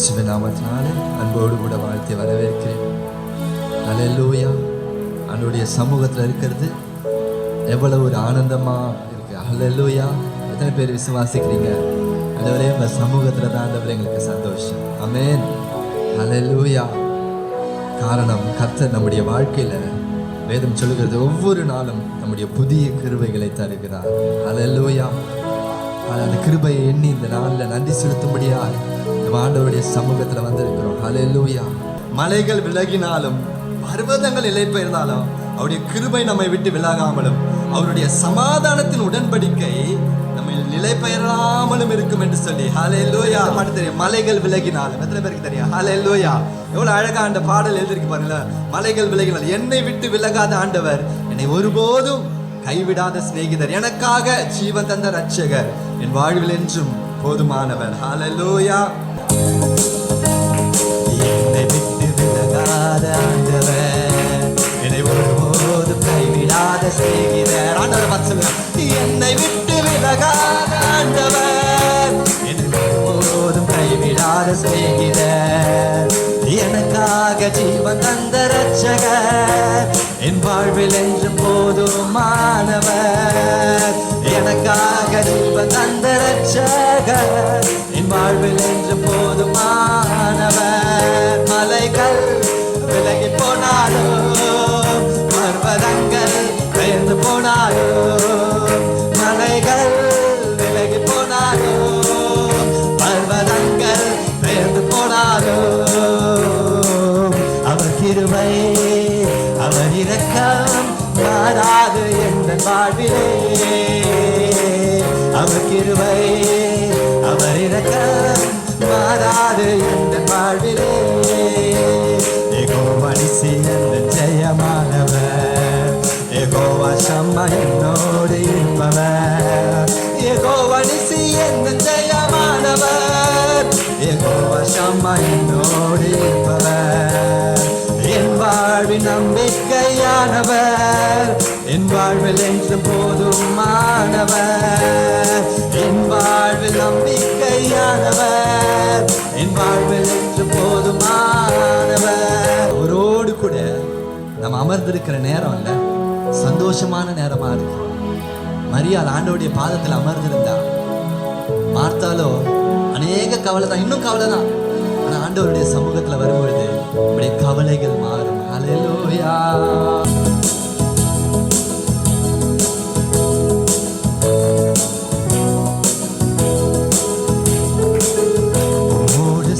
இயேசுவின் நாமத்தினாலே அன்போடு கூட வாழ்த்தி வரவேற்கிறேன். அல்லேலூயா அன்னுடைய சமூகத்தில் இருக்கிறது எவ்வளவு ஒரு ஆனந்தமா இருக்கு. அலல்லூயா எத்தனை பேர் விசுவாசிக்கிறீங்க? ஆண்டவரே உங்க சமூகத்தில் தான் அந்த எங்களுக்கு சந்தோஷம். அமேன் அலல்லூயா காரணம் கர்த்தர் நம்முடைய வாழ்க்கையில் வேதம் சொல்லுகிறது ஒவ்வொரு நாளும் நம்முடைய புதிய கிருவைகளை தருகிறார். அலல்லூயா அந்த கிருபையை எண்ணி இந்த நாளில் நன்றி செலுத்தும்படியாக ஆண்டவருடைய சமூகத்தில் வந்திருக்கிறோம். ஹலெல்லூயா மலைகள் விலகினாலும் பர்வதங்கள் இலைப்பெயர்ந்தாலும் அவருடைய கிருபை நம்மை விட்டு விலகாமலும் அவருடைய சமாதானத்தின் உடன்படிக்கை நிலை பெயராமலும் இருக்கும் என்று சொல்லி ஹலே லோயா மட்டும் தெரியும். மலைகள் விலகினாலும். எத்தனை பேருக்கு தெரியும்? லோயா எவ்வளோ அழகா அந்த பாடல் எழுதிருக்கு பாருங்களேன் மலைகள் விலகினால் என்னை விட்டு விலகாத ஆண்டவர் என்னை ஒருபோதும் கைவிடாத சிநேகிதர். எனக்காக ஜீவன் தந்த ரட்சகர் என் வாழ்வில் என்றும் போதுமானவர் ஹalleluya என்னை விட்டு விலகாத ஆண்டவர். என்னை ஒருபோது கைவிடாத செய்கிறார் ஆண்டவர் பார்த்து சொல்லுங்க. என்னை விட்டு விலகாத ஆண்டவர். என்னை ஒருபோதும் கைவிடாத சிநேகிதர் எனக்காக ஜீவன் தந்த ரட்சகர் என் வாழ்வில் என்றும் போதுமானவர் எனக்காக ஜீவன் தந்த ரட்சக என் வாழ்வில் என்று போதுமானவர். மலைகள் விலகி போனாலோ பர்வதங்கள் பெயர்ந்து போனாலோ மலைகள் விலகி போனாலும் பர்வதங்கள் பெயர்ந்து போனாலும் அவர் கிருபை அவர் இரக்கம் மாறாது வாழ்விலே. அவர் கிருவை அவர் இறக்க மாறாது இந்த வாழ்விலே. ஏகோவனிசி எந்த ஜெயமானவர் ஏகோவா சம்மா என்னோடு இருப்பவர். ஏகோவனிசி எந்த ஜெயமானவர் ஏகோவா சம்மா என்னோடு இருப்பவர். என் வாழ்வின் மாணவர். என் வாழ்வில் என்று போதுமானவர் என் வாழ்வில் நம்பிக்கையானவர். என் வாழ்வில் என்று போதுமானவர் அவரோடு கூட நம்ம அமர்ந்திருக்கிற நேரம் இல்ல. சந்தோஷமான நேரமா இருக்கு. மரியாள் ஆண்டோடைய பாதத்தில் அமர்ந்திருந்தா பார்த்தாலோ அநேக கவலை தான் இன்னும் கவலை தான் ஆனால் ஆண்டவருடைய சமூகத்தில் வரும்பொழுது நம்முடைய கவலைகள் மாறும். Hallelujah. Oh, the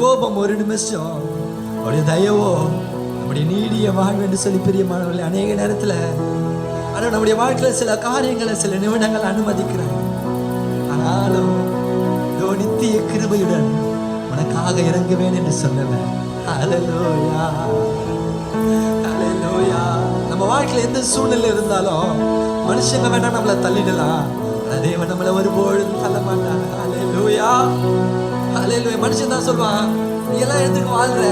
கோபம் ஒரு நிமிஷம். அவருடைய தயவோ நம்முடைய நீடிய வாழ்வு என்று சொல்லி பிரியமானவர்கள் அநேக நேரத்தில் ஆனால் நம்முடைய வாழ்க்கையில் சில காரியங்களை சில நிமிடங்கள் அனுமதிக்கிறார். ஆனாலும் இதோ நித்திய கிருபையுடன் உனக்காக இறங்குவேன் என்று சொல்லுவேன் ஹalleluya ஹalleluya நம்ம வாழ்க்கையில் எந்த சூழ்நிலை இருந்தாலும் மனுஷங்க வேணா நம்மளை தள்ளிடலாம். ஆனா தேவன் நம்மளை ஒருபொழுதும் தள்ள மாட்டாங்க ஹalleluya ஹalleluya. மனுஷன் தான் சொல்லுவான் நீ எல்லாம் எதுக்கு வாழ்ற?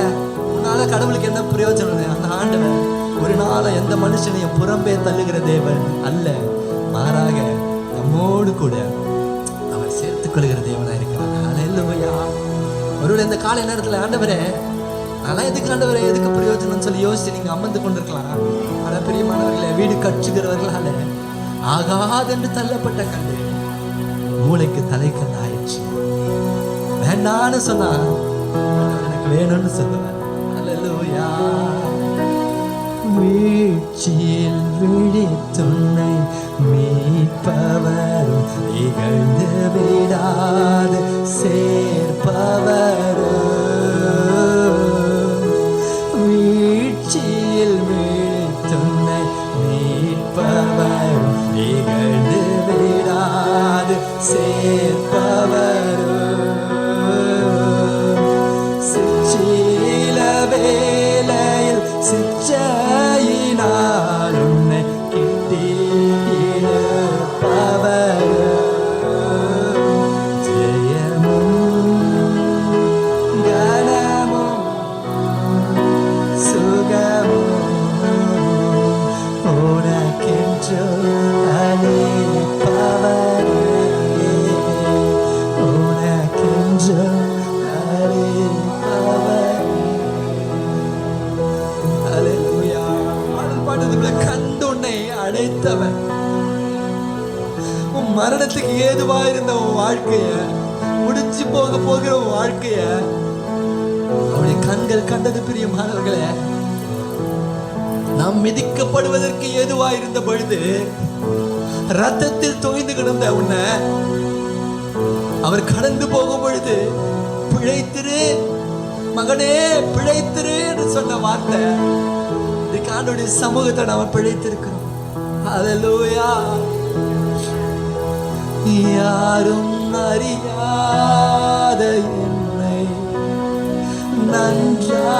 உன்னால கடவுளுக்கு என்ன பிரயோஜனம் அந்த ஆண்டவன் ஒரு நாள எந்த மனுஷனையும் புறம்பே தள்ளுகிற தேவன் அல்ல. மாறாக நம்மோடு கூட அவர் சேர்த்துக் கொள்கிற தேவனா இருக்கிறார். ஹalleluya. ஒருவேளை இந்த காலை நேரத்துல ஆண்டவரே அதெல்லாம் எதுக்கு ஆண்டவரே எதுக்கு பிரயோஜனம்னு சொல்லி யோசிச்சு நீங்க அமர்ந்து கொண்டிருக்கலாம். பல பிரியமானவர்களே வீடு கட்டுகிறவர்களால ஆகாதென்று தள்ளப்பட்ட கண்டு மூளைக்கு தலைக்கல்லாய் வேண்டான்னு சொன்னா எனக்கு வேணும்னு சொல்லுவேன் ஹalleluya வீழ்ச்சியில் விழித்துன்னை மீட்பவரும் இகழ்ந்து விடாது சேர்ப்பவர். மரணத்துக்கு ஏதுவா இருந்த உன் வாழ்க்கைய முடிச்சு போக போகிற உன் வாழ்க்கைய அவருடைய கண்கள் கண்டது பிரியமானவர்களே நாம் மிதிக்கப்படுவதற்கு ஏதுவா இருந்த பொழுது ரத்தத்தில் தொய்ந்து கிடந்த உன்னை அவர் கடந்து போகும் பொழுது பிழைத்திரு மகனே பிழைத்திரு என்று சொன்ன வார்த்தை இதுக்கு ஆண்டோடைய சமூகத்தை நாம பிழைத்திருக்கிறோம். ஹalleluya யாரும் அறியாத என்னை நன்றா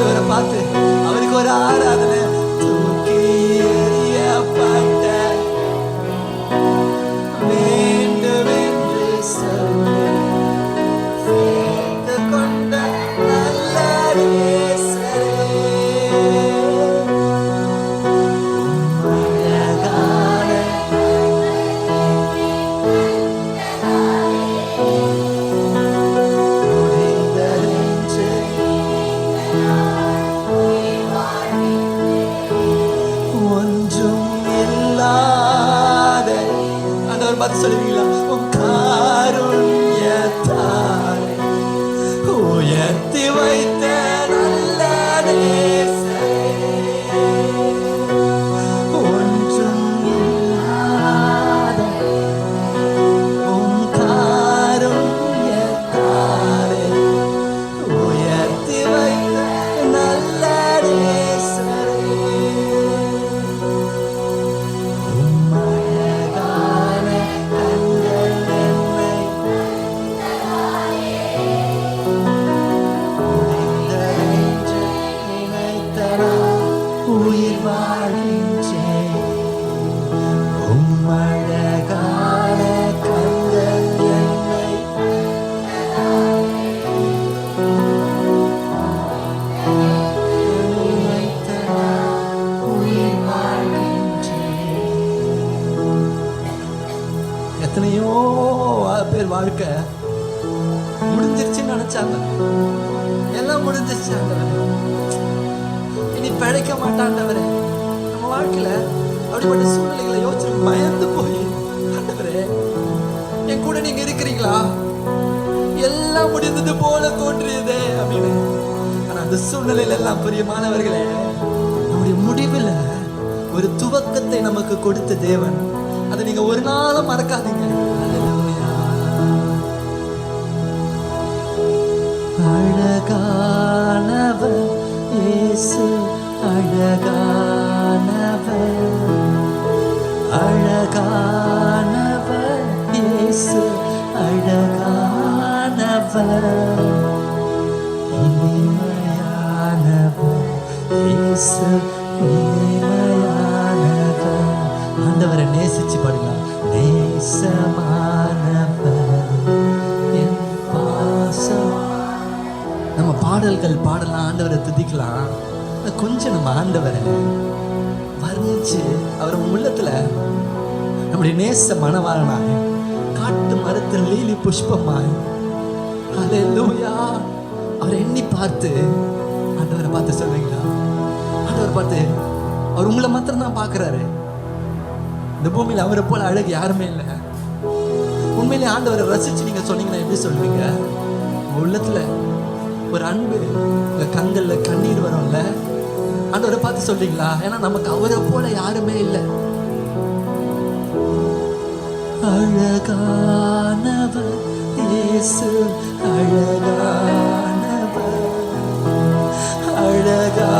ஆண்டவரை பார்த்து அவருக்கு ஒரு ஆராதனை. celui-là. வாழ்க்கை முடிஞ்சிருச்சுன்னு நினைச்சாங்க. எல்லாம் முடிஞ்சிருச்சு ஆண்டவரே. இனி பிழைக்க மாட்டாண்டவரே நம்ம வாழ்க்கையில அப்படிப்பட்ட சூழ்நிலைகளை யோசிச்சு பயந்து போய் ஆண்டவரே என் கூட நீங்க இருக்கிறீங்களா? எல்லாம் முடிந்தது போல தோன்றியதே அப்படின்னு. ஆனா அந்த சூழ்நிலையில எல்லாம் பிரியமானவர்களே நம்முடைய முடிவில் ஒரு துவக்கத்தை நமக்கு கொடுத்த தேவன். அதை நீங்க ஒரு நாளும் மறக்காதீங்க. அழகானவர் இயேசு அழகானவர். அழகானவர் இயேசு அழகானவர். இனிமையானவர் இயேசு இனிமையானவர். ஆண்டவரை நேசிச்சு பாடுங்க. நேசமானவர். பாடல்கள் பாடலாம் ஆண்டவரை துதிக்கலாம். கொஞ்சம் நம்ம ஆண்டவரை வர்ணிச்சு அவர் உள்ளத்தில் உள்ளத்துல நம்முடைய நேச மனவாளனாய் காட்டு மரத்தில் லீலி புஷ்பமாய் லூயா அவரை எண்ணி பார்த்து ஆண்டவரை பார்த்து சொல்றீங்களா? ஆண்டவரை பார்த்து அவர் உங்களை மாத்திரம் தான் பார்க்குறாரு. இந்த பூமியில் அவரை போல அழகு யாருமே இல்லை. உண்மையிலே ஆண்டவரை ரசிச்சு நீங்க சொன்னீங்கன்னா எப்படி சொல்லுவீங்க உள்ளத்தில் உள்ளத்துல ஒரு அன்பு உங்க கண்கள்ல கண்ணீர் வரும்ல? ஆண்டவரை பார்த்து சொல்றீங்களா? ஏன்னா நமக்கு அவரை போல யாருமே இல்லை. அழகானவர் இயேசு அழகானவர். அழகா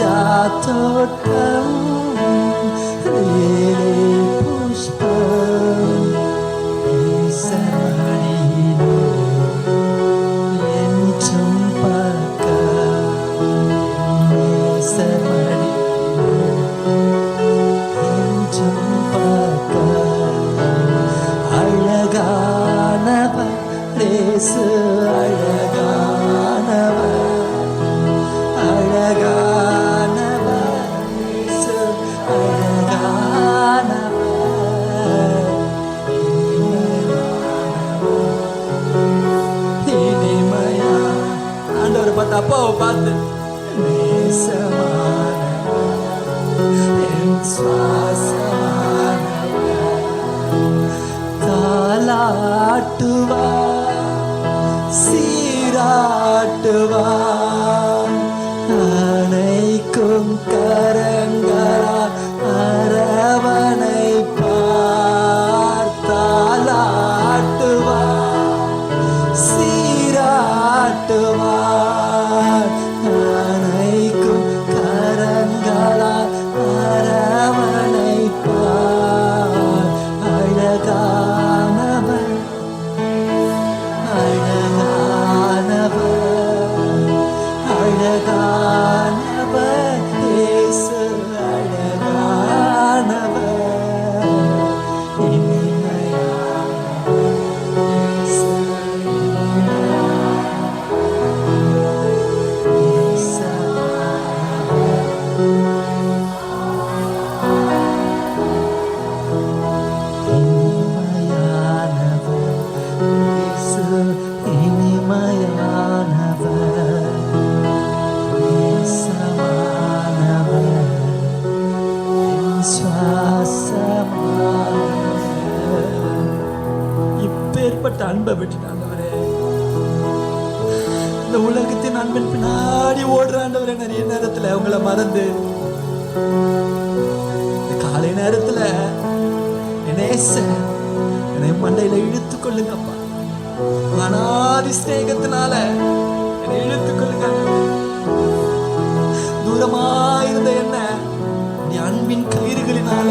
จากโทษกรรมเรียน ከአንተ ጋራ இப்பேற்பட்ட விட்டுட்டாண்டவரே இந்த உலகத்தின் அன்பின் பின்னாடி ஓடுறாண்டவரே நிறைய நேரத்துல உங்களை மறந்து காலை நேரத்துல நேச என்னை மண்டையில இழுத்து கொள்ளுங்கப்பா அனாதி ஸ்நேகத்தினால என்னை இழுத்து கொள்ளுங்க. தூரமாயிருந்த என்ன நீ அன்பின் கயிறுகளினால